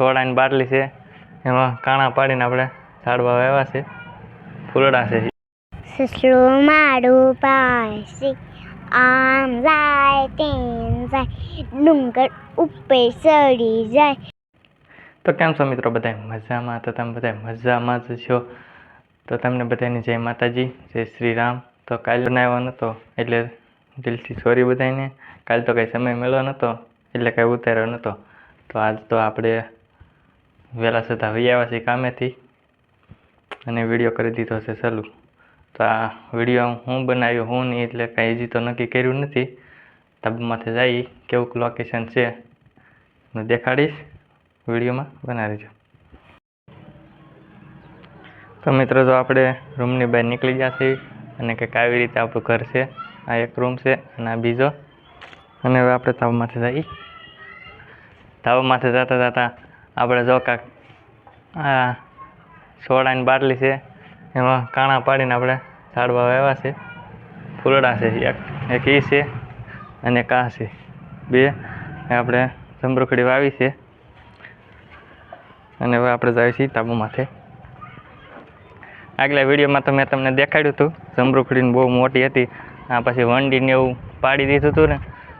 સોડાની બાટલી છે. એમાં કાણા પાડીને આપણે ઝાડવા વાવ્યા છે. ફૂલડા છે. સસલું મારું પાસે આમ જાય તેમ જાય ડુંગર ઉપર ચડી જાય. તો કેમ છો મિત્રો બધા મજામાં? તો તમે બધા મજામાં જ છો? તો તમને બધાની જય માતાજી જય શ્રી રામ. તો કાલે બનાવ્યો નહોતો એટલે દિલથી સોરી બધાને કાલે તો કંઈ સમય મળ્યો નહોતો એટલે કંઈ ઉતાર્યો નહોતો તો આજ તો આપણે વહેલા છતાં વહી આવ્યા છીએ કામેથી. અને વીડિયો કરી દીધો છે ચાલુ તો આ વીડિયો હું બનાવ્યો હું નહીં એટલે કાંઈ હજી તો નક્કી કર્યું નથી. તબમાંથી જઈ કેવું લોકેશન છે હું દેખાડીશ. વિડીયોમાં બનાવી દેજો તો મિત્રો, જો આપણે રૂમની બહાર નીકળી ગયા છીએ અને કંઈક આવી રીતે આપણું ઘર છે, આ એક રૂમ છે અને આ બીજો. અને હવે આપણે તાવમાંથી જઈ તાવમાંથી જતા જતા આપણે જો કાંક, આ સોડાની બાટલી છે, એમાં કાણા પાડીને આપણે ઝાડવા વાવ્યા છે. ફૂલડા છે, એક એક એ છે અને કા છે. બે આપણે જમરૂખડી વાવી છે. અને હવે આપણે જાય છીએ તાબુ માથે આગલા વિડીયોમાં તો મેં તમને દેખાડ્યું હતું જમરૂખડીને બહુ મોટી હતી. આ પછી વંડીને એવું પાડી દીધું હતું ને,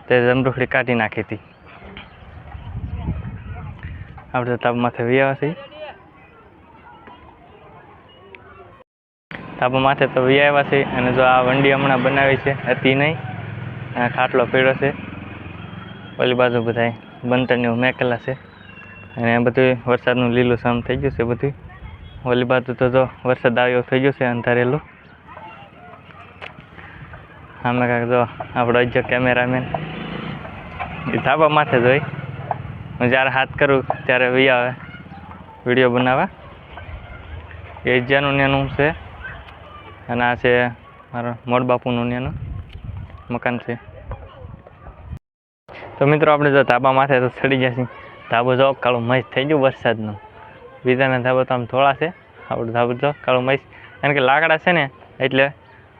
તે જમરૂખડી કાઢી નાખી હતી. આપણે તાબુ માથે આવ્યા છીએ. તાબુ માથે તો આવ્યા છે અને જો આ વંડી હમણાં બનાવી છે, હતી નહીં. આ ખાટલો પીળો છે. ઓલી બાજુ બધાય બંતરને મેકેલા છે. અને બધું વરસાદનું લીલું સામ થઈ ગયું છે બધું ઓલી બાજુ તો જો વરસાદ આવ્યો થઈ ગયો છે અંધારેલું. આમે કાંઈક જો આપણો અજ્જો કેમેરામેન એ ધાબા માથે જોઈ હું જ્યારે હાથ કરું ત્યારે વી આવે. વીડિયો બનાવવા. એ અજ્જાનું નેનું છે. અને આ છે મારા મોડ બાપુનું નેનું મકાન છે. તો મિત્રો આપણે જો ધાબા માથે તો ચડી ગયા છીએ. ધાબો જો કાળું મસ્ત થઈ ગયું વરસાદનું. બીજાના ધાબો તો આમ થોડા છે. આપણું ધાબો જો કાળું મસ્ત. કારણ કે લાકડા છે ને, એટલે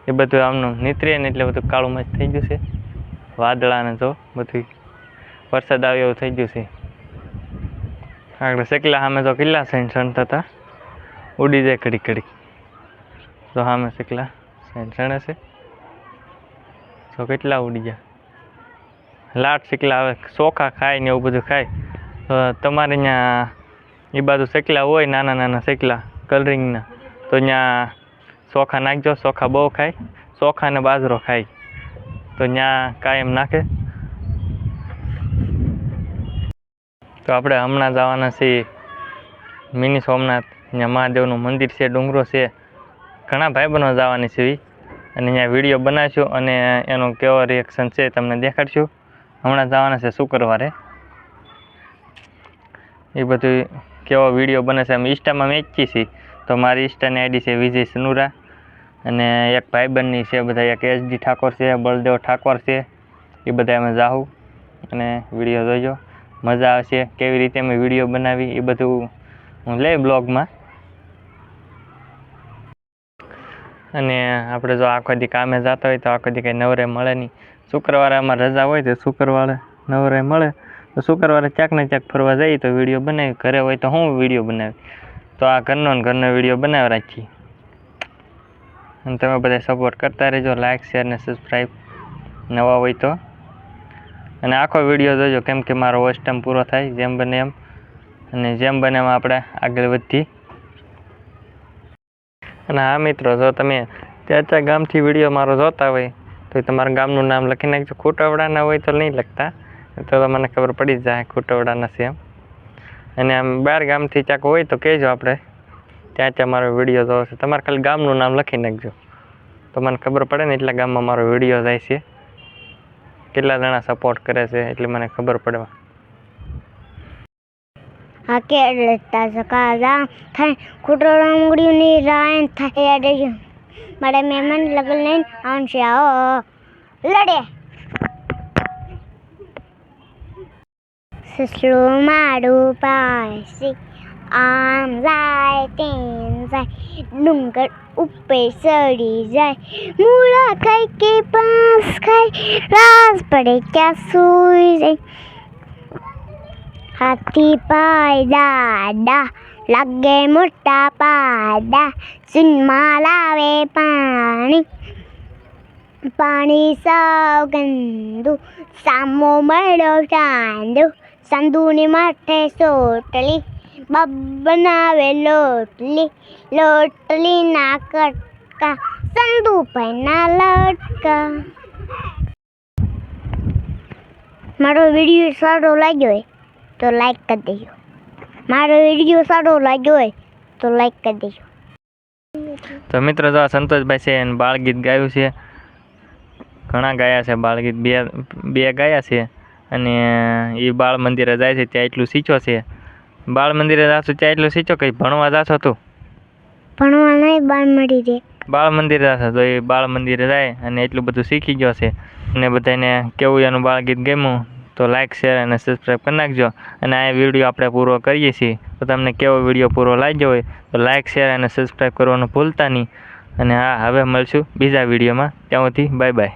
એ બધું આમનું નીતરે ને એટલે બધું કાળું મસ્ત થઈ ગયું છે. વાદળાને જો બધું વરસાદ આવ્યો એવું થઈ ગયું છે. આગળ શેકલા સામે તો કિલ્લા સૈન સણતા હતા? ઉડી જાય કડીક કડીક તો સામે શેકલા સૈન સણે છે. તો કેટલા ઉડી જાય લાટ શેકલા આવે ચોખા ખાય ને એવું બધું ખાય. તો તમારે ત્યાં એ બાજુ શેકલા હોય, નાના નાના શેકલા, કલરિંગના, તો ત્યાં ચોખા નાખજો ચોખા બહુ ખાય ચોખા ને બાજરો ખાય. તો ત્યાં કાયમ નાખે. તો આપણે હમણાં જવાના છીએ મિની સોમનાથ. ત્યાં મહાદેવનું મંદિર છે, ડુંગરો છે. ઘણા ભાઈબંધો જવાની છે. અને અહીંયા વીડિયો બનાવીશું અને એનો કેવો રિએક્શન છે તમને દેખાડશું. હમણાં જવાના છે શુક્રવારે. એ બધું કેવો વીડિયો બને છે, અમે ઇન્સ્ટામાં વેચી છીએ. તો મારી ઇન્સ્ટાની આઈડી છે વિજય સનુરા. અને એક ભાઈબંધની છે, બધા એક એચડી ઠાકોર છે, બળદેવ ઠાકોર છે. એ બધા અમે જાહું. અને વીડિયો જોઈજો. મજા આવશે, કેવી રીતે અમે વીડિયો બનાવી, એ બધું હું લઈ બ્લોગમાં. અને આપણે જો આખો દી કામે જતા હોય તો આખો દી કંઈ નવરે મળે નહીં. શુક્રવારે અમારે રજા હોય તો શુક્રવારે નવરે મળે. તો શુક્રવારે ક્યાંક ને ક્યાંક ફરવા જઈએ તો વીડિયો બનાવી, ઘરે હોય તો હું વીડિયો બનાવી. તો આ ઘરનો ને ઘરનો વીડિયો બનાવી રાખીએ. અને તમે બધા સપોર્ટ કરતા રહેજો લાઇક શેર ને સબસ્ક્રાઈબ નવા હોય તો. અને આખો વીડિયો જોજો કેમ કે મારો વોચ ટાઈમ પૂરો થાય, જેમ બને એમ. અને જેમ બને એમ આપણે આગળ વધીએ. અને હા મિત્રો, જો તમે ત્યાં ત્યાં ગામથી વીડિયો મારો જોતા હોય, તો તમારા ગામનું નામ લખી નાખજો. ખોટવડાના હોય તો નહીં લખતા તો મને ખબર પડી જ જાય ખોટવડાના છે એમ. અને આમ બાર ગામથી ક્યાંક હોય તો કહેજો આપણે, ત્યાં ત્યાં મારો વીડિયો જોવો છે. તમારે ખાલી ગામનું નામ લખી નાખજો. તો મને ખબર પડે ને એટલા ગામમાં મારો વીડિયો જાય છે. કેટલા જણા સપોર્ટ કરે છે એટલે મને ખબર પડે. આ કેળતા સકાલા થાય કુટોળા મુગડીની રાયન થાય યાદ મારા મહેમાન લગન લઈને આવશે. આવો લડે. સસલું મારું પાસી આમ જાય તેમ જાય. ડુંગર ઉપર ચડી જાય. મૂળા ખાય કે પાસ ખાય. રાસ પડે ક્યાં સુઈ જાય. હાથી પાય દાડા લાગે મોટા પાડા ચૂનમાં લાવે પાણી. પાણી સાવ ગંદુ. સામો મળો ચાંદુ. સંદુની માથે સોટલી બબ બનાવે લોટલી લોટલી ના કટકા સંદુ ના લટકા. મારો વીડિયો સારો લાગ્યો હોય તો લાઈક કરી દેજો. મારો વીડિયો સારો લાગ્યો હોય તો લાઈક કરી દેજો. તો મિત્રો જો સંતોષભાઈ છે એને બાળગીત ગાયું છે. ઘણા ગાયા છે બાળગીત. બે બે ગાયા છે અને એ બાળ મંદિરે જાય છે ત્યાં એટલું શીખ્યો છે. બાળ મંદિરે જાશું ત્યાં એટલું શીખ્યો કંઈ ભણવા જાશો તું ભણવા નહીં બાળ મળી રે બાળ મંદિરે જાશો તો એ બાળ મંદિરે જાય અને એટલું બધું શીખી ગયો છે. અને બધાને કેવું એનું બાળગીત ગમ્યું તો લાઇક શેર અને સબસ્ક્રાઈબ કરી નાખજો. અને આ વીડિયો આપણે પૂરો કરીએ છીએ. તો તમને કેવો વીડિયો પૂરો લાગ્યો હોય તો લાઇક શેર અને સબસ્ક્રાઈબ કરવાનું ભૂલતા નહીં. અને હા હવે મળશું બીજા વિડીયોમાં. ત્યાં સુધી બાય બાય